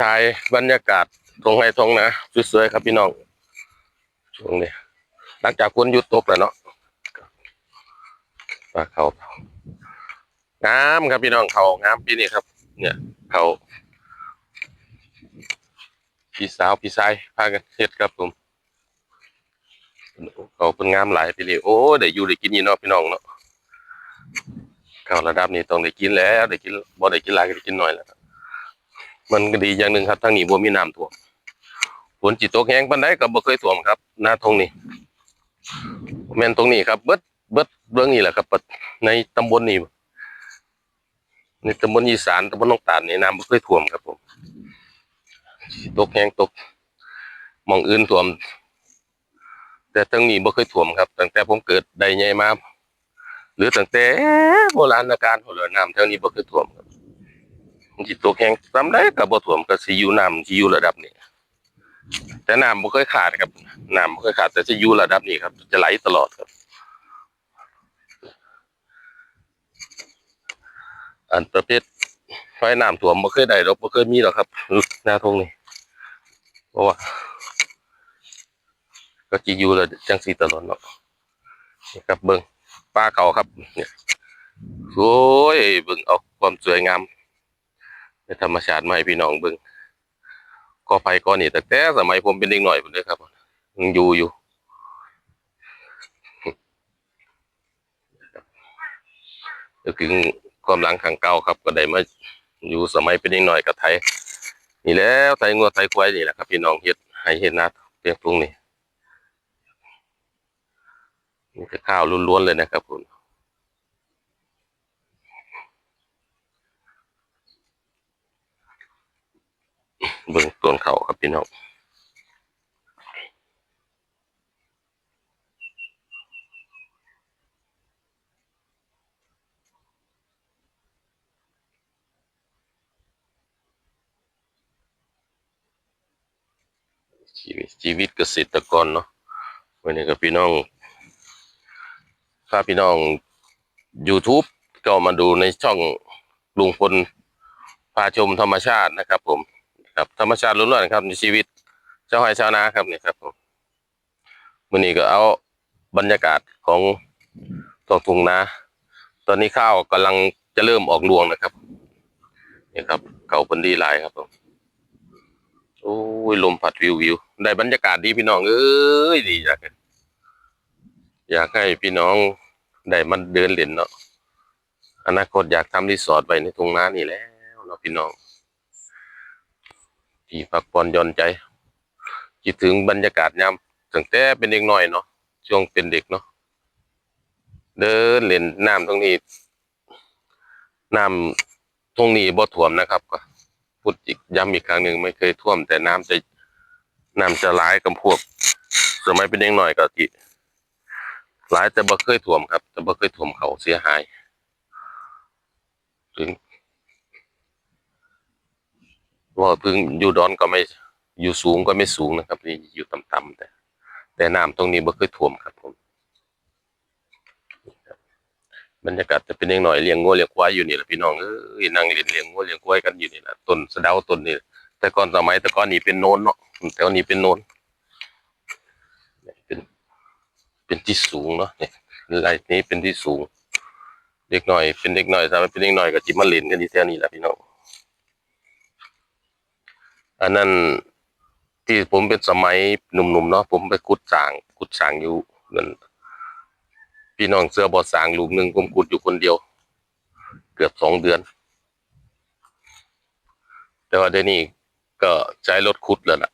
ถ่ายบรรยากาศตรงไห้ทงนะสวยๆครับพี่น้องช่วงนี้หลังจากฝนหยุดตกแล้วเนาะปลาเขางามครับพี่น้องเขางามปีนี้ครับ เนี่ยเขาพี่สาวพี่ชายพากันเฮ็ดครับผมเขาเป็นงามหลายปีนี้โอ้ได้อยู่ได้กินยู่เนาะพี่น้องเนาะเขาระดับนี้ต้องได้กินแล้วได้กินบ่ได้กินหลายก็ได้กินน้อยแล้ว มันก็ดีอย่างหนึ่งครับทางนี้บ่มีน้ำท่วมฝนจิตตกแห้งปานใดก็บ่เคยท่วมครับหน้าทงนี้แม่นตรงนี้ครับ เบิดเบิดเรื่องนี้แหละครับในตำบลนี้ในตำบลอีสานตำบลหนองตาลนี่น้ำบ่เคยท่วมครับผมตกแห้งตกมองอื่นท่วม แต่ทางนี้บ่เคยท่วมครับตั้งแต่ผมเกิดได้ใหญ่มาหรือตั้งแต่โบราณกาลหัวเรือน้ำแถวนี้บ่เคยท่วมครับ สิตกแห้งซ้ำได้ก็บ่ท่วมก็สิอยู่น้ำสิอยู่ระดับนี้แต่น้ำบ่เคยขาดครับน้ำบ่เคยขาด แต่สิอยู่ระดับนี้ครับ จะไหลตลอดครับ อันประเภทไฟน้ำท่วมบ่เคยได้ดอกบ่เคยมีหรอกครับหน้าทงนี่เพราะว่า ก็สิอยู่ระจังซี่ตลอดเนาะนี่ครับเบิ่งปลาเขาครับ เนี่ยโอ้ยเบิ่งเอาความสวยงาม ธรรมชาติมาให้พี่น้องเบิ่งก็ไปก็นี่แต่แต่สมัยผมเป็นเด็กหน่อยผมเลยครับยังอยู่อยู่ก็คือความหลังขังเก่าครับ ก็ได้มาอยู่สมัยเป็นเด็กหน่อยกับไทย นี่แล้วไทยงัวไทยควายนี่แหละครับพี่น้องเฮ็ดให้เฮ็ดนาเพียงตรงนี้นี่คือข้าวล้วนๆเลยนะครับผม เบิ่งต้นเขาครับพี่น้องชีวิตชีวิตเกษตรกรเนาะวันนี้กับพี่น้องถ้าพี่น้อง YouTube ก็มาดูในช่องลุงพลพาชมธรรมชาตินะครับผม ครับธรรมชาติล้วนๆครับในชีวิตเจ้าหอยชาวนาครับเนี่ยครับผมวันนี้ก็เอาบรรยากาศของท้องทุ่งนาตอนนี้ข้าวกำลังจะเริ่มออกรวงนะครับนี่ครับเขาผลดีลายครับผมโอ้ยลมพัดวิววิวได้บรรยากาศดีพี่น้องเอ้ยดีอยากอยากให้พี่น้องได้มันเดินเล่นเนาะอนาคตอยากทำรีสอร์ทไว้ในทุ่งนานี่แล้วเนาะพี่น้อง ที่พักผ่อนหย่อนใจคิดถึงบรรยากาศยามตั้งแต่เป็นเด็กน้อยเนาะช่วงเป็นเด็กเนาะเดินเล่นน้ำตรงนี้น้ำตรงนี้บ่ท่วมนะครับก็พูดอีกย้ำอีกครั้งหนึ่งไม่เคยท่วม แต่น้ำจะน้ำจะหลายกับพวก สมัยเป็นเด็กน้อยก็ที่หลายแต่บ่เคยท่วมครับ แต่บ่เคยท่วมเขาเสียหายถึง ว่าพึ่งอยู่ดอนก็ไม่อยู่สูงก็ไม่สูงนะครับนี่อยู่ต่ำๆแต่ แต่น้ำตรงนี้บ่เคยท่วมครับผมบรรยากาศจะเป็นยังหน่อยเลี้ยงงัวเลี้ยงควายอยู่นี่แหละพี่น้องเอ้ยนั่งเลี้ยงเลี้ยงงัวเลี้ยงควายกันอยู่นี่แหละต้นสะเดาต้นนี่แต่ก่อนสมัยแต่ก่อนนี่เป็นโนนเนาะแต่วันนี้เป็นโนนเป็น เป็นที่สูงเนาะเนี่ยไรนี้เป็นที่สูง เด็กหน่อยเป็นเด็กหน่อยสมัยเป็นเด็กหน่อยก็จิมาเล่นกันที่แถวนี้แหละพี่น้อง อันนั้นที่ผมเป็นสมัยหนุ่มๆเนาะผมไปขุดสางขุดสางอยู่นั่นพี่น้องเสื้อบอสางลูกหนึ่งผมขุดอยู่คนเดียว เกือบสองเดือน แต่ว่าเดี๋ยวนี้ก็ใช้รถขุดแล้วล่ะ